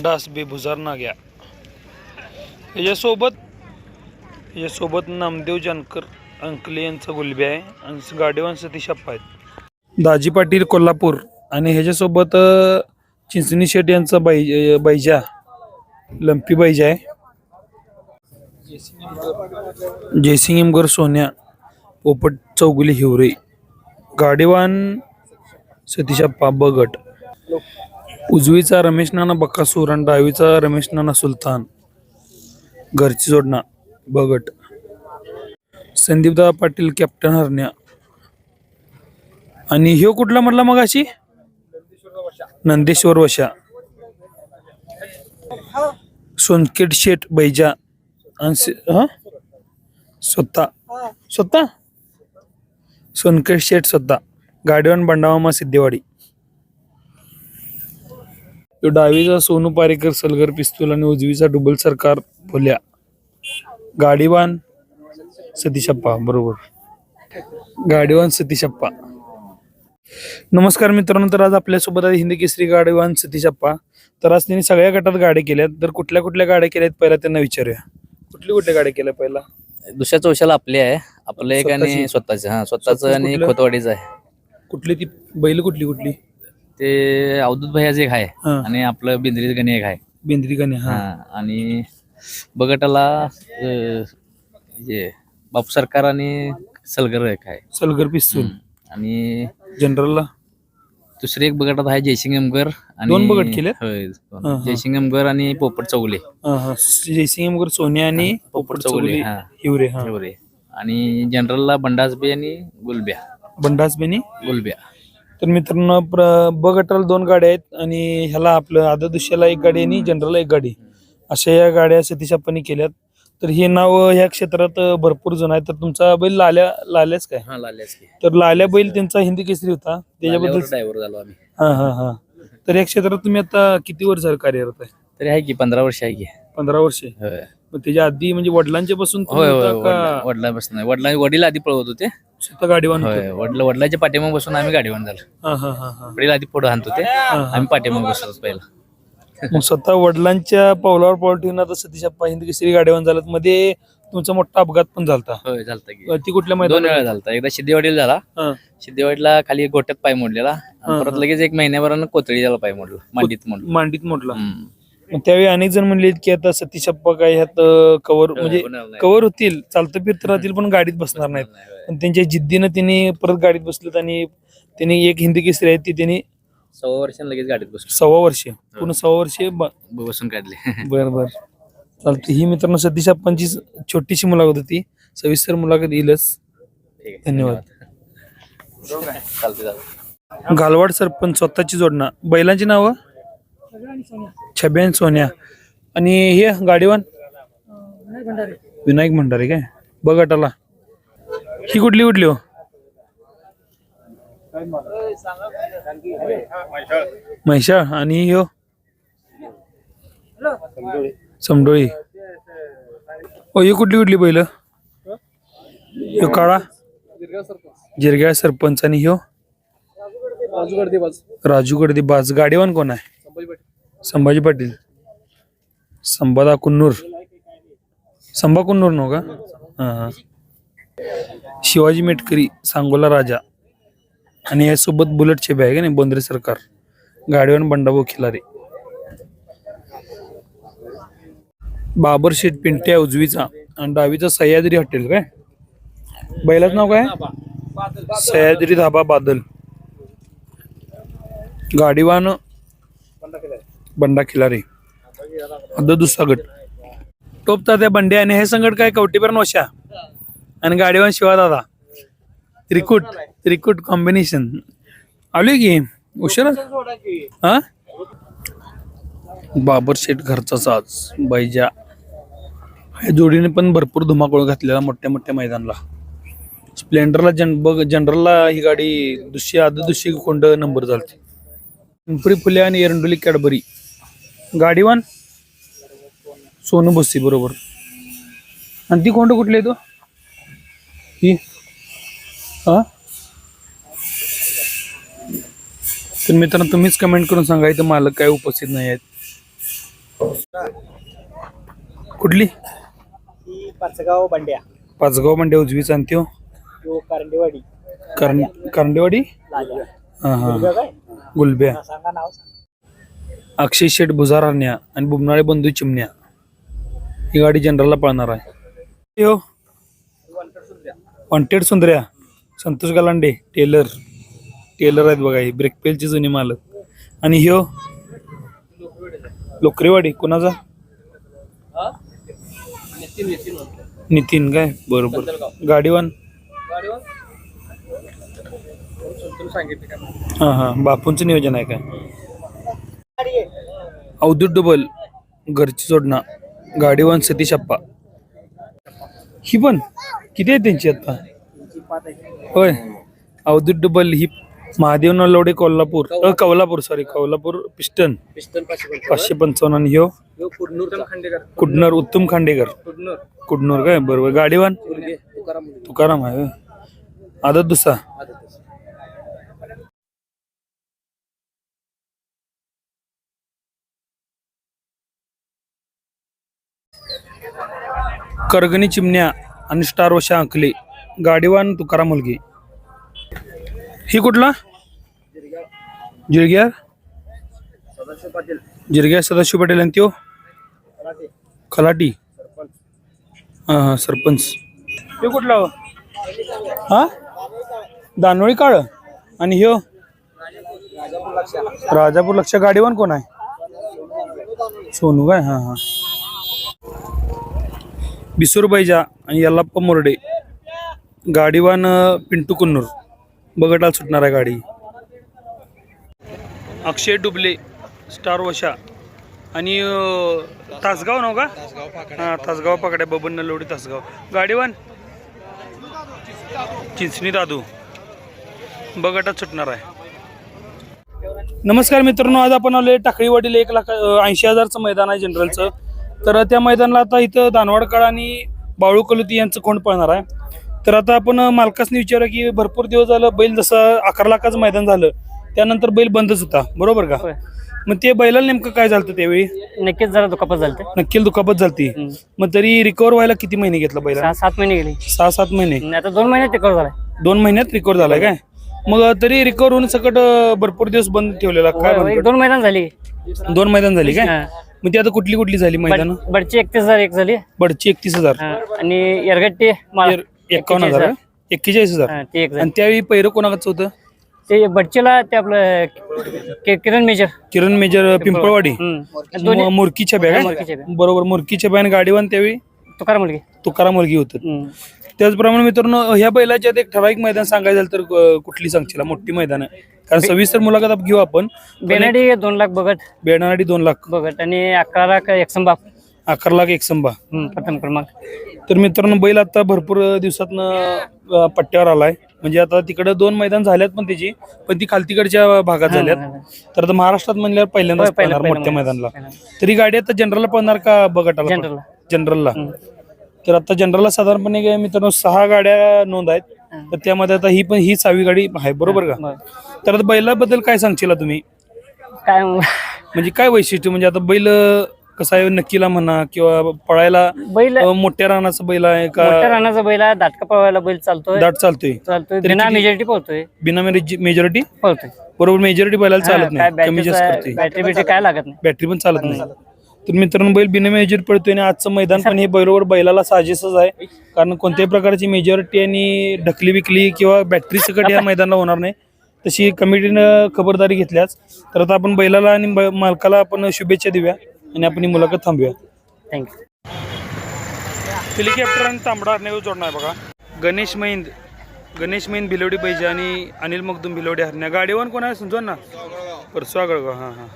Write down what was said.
डास बेभुजार नाग्या याच्यासोबत याच्यासोबत नामदेव जानकर अंकले यांचा गुलबी आहे आणि गाडीवान सतीश अप्पा आहेत. दाजी पाटील कोल्हापूर आणि ह्याच्यासोबत चिंचणी शेट यांचा बाई बैजा लंपी बैजा आहे. जयसिंग इमगर सोन्या पोपट चौगुली हिवरे गाडीवान सतीश अप्पा बगट. उजवीचा रमेश नाना बक्कासूर आणि डावीचा रमेश नाना सुलतान. घरची जोडणा बगट. संदीपदा पाटील कॅप्टन हरण्या. आणि ह्यो कुठला म्हटला मग अशी नंदेश्वर वशा. सोनकेट शेठ बैजा. आणि स्वतः. स्वतः? सोनकेट शेठ स्वतः. गाडीवान बंडावामा सिद्धेवाडी. तो डावीचा सोनू पारेकर सलगर पिस्तूल आणि उजवीचा डुबल सरकार फुल्या गाडीवान सतीशप्पा बरोबर. गाडीवान सतीशप्पा. नमस्कार मित्रांनो तर आज आपल्यासोबत आहे हिंदी केसरी गाडीवान सतीशप्पा. तर आज त्यांनी सगळ्या गटात गाड्या केल्यात तर कुठल्या कुठल्या गाड्या केल्यात पहिला त्यांना विचारूया. कुठली कुठल्या गाड्या केल्या पहिला? दुसऱ्या चौशाला आपली आहे. आपलं एक? आणि स्वतःच. हा स्वतःच आणि? खोतवाडीच आहे. कुठली ती? बैल कुठली कुठली? ते अवधूत भैयाच एक आहे. हा. आणि आपलं बिंद्रीच गणी एक आहे. बेंद्री गाणे हा. हा आणि बगटाला अं, हे बापू सरकार आणि सलगर एक आहे. सलगर पिस्तूल. आणि जनरलला? दुसरे एक बगटात आहे जयसिंग एमगर आणि दोन बगट केलेत? होय, दोन. हा, हा. जयसिंग एमगर आणि पोपट चौगुले. हा हा. जयसिंग एमगर सोन्या आणि पोपट चौगुले हा. हिवरे हा. एवढे आणि जनरलला बंडासबे आणि गुलब्या. बंडास बेनी गुलब्या. तर मित्रांनो ब गटाला दोन गाड्या आहेत आणि ह्याला आपलं आदर दुसऱ्याला एक गाडी आणि जनरलला एक गाडी. अशा या गाड्या सतीश आपण केल्यात. तर हे नाव ह्या क्षेत्रात भरपूर जण आहे. तर तुमचा बैल लाल्या लाल्याच काय? हा लाल्याच की. तर लाल्या बैल त्यांचा हिंदी केसरी होता. त्याच्याबद्दल ड्रायव्हर झालो आम्ही. हा हा हा. तर या क्षेत्रात तुम्ही आता किती वर्ष कार्यरत आहे? तरी आहे की पंधरा वर्ष आहे की. पंधरा वर्षे. होय. मग त्याच्या आधी म्हणजे वडिलांच्या पासून होय होय का वडिला- वडिलांपासून नाही. वडिला वडील आधी पळवत होते. स्वतः गाडीवान होय वडील वडिलाच्या पाठीमाग बसून आम्ही गाडीवर झालो हा हा हा हा. वडील आधी पुढे आणत होते. आम्ही पाठीमाग बसलो पहिला. मग स्वतः वडिलांच्या पावलावर पाऊल ठेवून आता सतीश अप्पा हिंदी केसरी गाडीवान झालात मध्ये तुमचा मोठा अपघात पण झालता. होय झालता की. ती कुठल्या दोन मैदानात वेळा झालता. एकदा सिद्धेवाडीला झाला. हा. सिद्धेवाडीला खाली गोट्यात पाय मोडलेला. आणि परत लगेच एक महिन्याभरानं कोथळी झाला पाय मोडला. मांडीत मोडला. मांडीत मोडला. हम्म. मग त्यावेळी अनेक जण म्हणले की आता सतीश अप्पा काय ह्यात कव्हर म्हणजे. कव्हर होतील. चालतं फिरत राहतील पण गाडीत बसणार नाहीत. पण त्यांच्या जिद्दीनं त्यांनी परत गाडीत बसलेत आणि त्यांनी एक हिंदी केसरी आहे ती त्यांनी सव्वा वर्षानं लगेच गाडीत बसलो. सव्वा वर्षे पूर्ण सव्वा वर्षे ब- बसून काढले. बर बर. चालतं. ही मित्रांनो सतीश अप्पांची छोटीशी मुलाखत होती. सविस्तर मुलाखत येईलच. ठीक आहे. धन्यवाद. चालते चालते घालवाड सरपंच स्वतःची जोडणा. बैलांची नावं? छब्यान सोन्या. आणि हे गाडीवान? विनायक भंडारे काय? बघटाला ही कुठली कुठली हो? म्हैशाळ. आणि हो समडोळी. ओ ही कुठली कुठली पहिलं? ह्यो काळा? जिरग्या सरपंच. आणि ह्यो राजू गर्दी बाज. गाडीवान कोण आहे? संभाजी पाटील. संभादा कुन्नूर. संभा कुन्नूर नो का? शिवाजी मेटकरी सांगोला राजा. आणि यासोबत बुलेटचे बॅग आहे ना बोंद्रे सरकार. गाडीवान बंडाभाऊ खिलारे. बाबर शेठ पिंट्या उजवीचा आणि डावीचा सह्याद्री हॉटेल काय? बैलाच नाव काय? सह्याद्री धाबा बादल. गाडीवान बंडा खिलारे. आता दुसरा गट. टोपता त्या बंडे आणि हे संगट काय? कवटीपर नोशा. आणि गाडीवान शिवा दादा. त्रिकुट त्रिकुट कॉम्बिनेशन आली की? उशिरा? हा? बाबर शेठ घरचा साज बैजा. या जोडीने पण भरपूर धुमाकूळ घातलेला मोठ्या मोठ्या मैदानला. स्प्लेंडरला जन बघ जनरलला ही गाडी दुसरी आधी दुसरी कोंड नंबर झालती. पिंपरी फुले आणि एरंडोली कॅडबरी. गाडीवान सोनू बस्सी बरोबर. आणि ती कोंड कुठली आहे तो? ही? हा? तर मित्रांनो तुम्हीच कमेंट करून सांगा इथं मालक काय उपस्थित नाही आहेत. कुठली? पाचगाव बंड्या. पाचगाव म्हणजे उजवी चांत्यो तो कारंडेवाडी. कारंडेवाडी? हां हां. गुलब्या सांगा नाव सांगा. अक्षय शेठ भुजाराण्या आणि बुमनाळे बंधू चिमण्या ही गाडी जनरलला पळणार आहे. हो wanted Sundarya Santosh Galande tailor. Tailor आहेत बघा ही ब्रेकपेलची जुनी मालक. आणि ह्यो लोकरेवाडी कोणाचा? नितीन काय? बरोबर. गाडीवान? हा हा. बापूंचं नियोजन आहे काय? अवधूत डुबल घरची जोडणा गाडीवान सतीश अप्पा. ही पण किती आहे त्यांची आता? होय. अवधूत डुबल ही महादेव नलवडे कोल्हापूर अ, कोल्हापूर सॉरी कोल्हापूर पिस्टन. पाचशे पंचावन्न आणि ह्यो? कुडनर उत्तम खांडेकर. कुडनूर. काय? बरोबर. गाडीवान? तुकाराम आहे आदत दुसरा? करगणी चिमण्या आणि स्टार वशा अंकले गाडीवान तुकाराम मुलगी. ही कुठला? जिरग्यार? जिरग्यार सदाशिव पाटील आणि त्यो? खलाटी. हा हा सरपंच. हे कुठला हो? हा? दानोळी काळ. आणि ह्यो? राजापूर लक्ष गाडीवान कोण आहे? सोनू काय? हा हा. बिसूर बैजा आणि यल्लाप्पा मोरडे. गाडीवान पिंटू कुन्नूर. बगटाल सुटणार आहे गाडी. अक्षय डुबले स्टार वशा. आणि तासगाव नव का? हा तासगाव पकड्या बबन नलवडी तासगाव. गाडीवान? चिंचणी दादू. बगटात सुटणार आहे. नमस्कार मित्रांनो आज आपण आलोय टाकळीवाडीला एक लाख ऐंशी हजारचं मैदान आहे जनरलचं. तर त्या मैदानाला आता इथं दानवाडकाळ आणि बाळू कलुती यांचं कोण पळणार आहे? तर आता आपण मालकासनी विचारा की भरपूर दिवस झालं बैल जसं अकरा लाखाचं मैदान झालं त्यानंतर बैल बंदच होता. बरोबर का. मग ते बैलाला नेमकं काय झालं त्यावेळी? नक्कीच जरा दुखापत झालते. नक्की दुखापत झालती. मग तरी रिकवर व्हायला किती महिने घेतला बैला सहा सात महिने गेली. सहा सात महिने आता दोन महिन्यात रिकवर झालाय. दोन महिन्यात रिकवर झालाय काय? मग तरी रिकवर होऊन सकट भरपूर दिवस बंद ठेवलेला. काय दोन महिन्यात झाली. दोन मैदान झाली काय. मग ती आता कुठली कुठली झाली मैदान बड- बडची एकतीस हजार एक झाली बडची एकतीस हजार हा. आणि यरगट्टी माळा. एकावन्न हजार? एक्केचाळीस हजार हा, ते एक झाली आणि त्यावेळी पहिरं कोणाचं होतं ते बडचीला ते आपलं कि- किरण मेजर किरण मेजर पिंपळवाडी हम्म. दोन्ही मु- मुरकीच्या बॅग? मुरकीच्या बॅग. बरोबर मुरकीच्या बॅन गाडीवान त्यावेळी तुकारा मुलगी तुकाराम मुलगी होत हम्म. त्याचप्रमाणे मित्रांनो ह्या बैलाच्या एक ठराविक मैदान सांगायचं झालं तर अं, कुठली सांगशील मोठी मैदान आहे कारण सविस्तर मुलाखत आप- घेऊ आपण. बेनाडी दोन लाख बघत. बेणाडी दोन लाख. बघत. आणि अकरा लाख एकशंभा अकरा लाख एक संभा प्रथम क्रमांक. तर मित्रांनो बैल आता भरपूर दिवसातनं पट्ट्यावर आलाय. म्हणजे आता तिकडे दोन मैदान झाल्यात पण त्याची पण ती खालतीकडच्या भागात झाल्यात. तर आता महाराष्ट्रात म्हणल्यावर पहिल्यांदाच होय, पहिलं- पळणार मोठ्या मैदानाला. तरी गाडी आता जनरलला पळणार का बघटाला जनरलला. जनरलला? तर आता जनरलला साधारणपणे काय मित्रांनो सहा गाड्या नोंद आहेत. तर त्यामध्ये आता ही पण ही सहावी गाडी आहे बरोबर का. तर आता बैलाबद्दल काय सांगशील तुम्ही? काय म्हणजे काय वैशिष्ट्य? म्हणजे आता बैल कसा आहे नक्कीला म्हणा किंवा पळायला बैल अं, मोठ्या रानाचा बैल आहे मोठ्या का रानाचा बैल आहे दाटका पळवायला बैल चालतोय. दाट चालतोय. चालतोय. तरी बिना किती- मेजॉरिटी पळतोय. बिना मेजॉरिटी पळतोय. बरोबर मेजॉरिटी बैलाला चालत नाही. कमी जास्त करते बॅटरी बिटरी काय लागत नाही. बॅटरी पण चालत नाही. तर मित्रांनो बैल बिना मेजॉरिटी पडतोय आणि आजचं मैदान पण हे बैलावर बैलाला साजेसच आहे. कारण कोणत्याही प्रकारची मेजॉरिटी आणि ढकली बिकली किंवा बॅटरी सकट या मैदानाला होणार नाही. तशी कमिटीनं खबरदारी घेतल्याच तर आता आपण बैलाला आणि मालकाला आपण शुभेच्छा देऊया आणि आपण ही मुलाखत थांबूया. थँक्यू हेलिकॉप्टर आणि तांबडा हरण्यावर जोडणार आहे बघा. गणेश महिंद गणेश महिंद भिलवडी पाहिजे आणि अनिल मगदूम भिलवडी हरण्या. गाडीवर कोण आहे? समजून ना? परसवा गळगाव हां हां.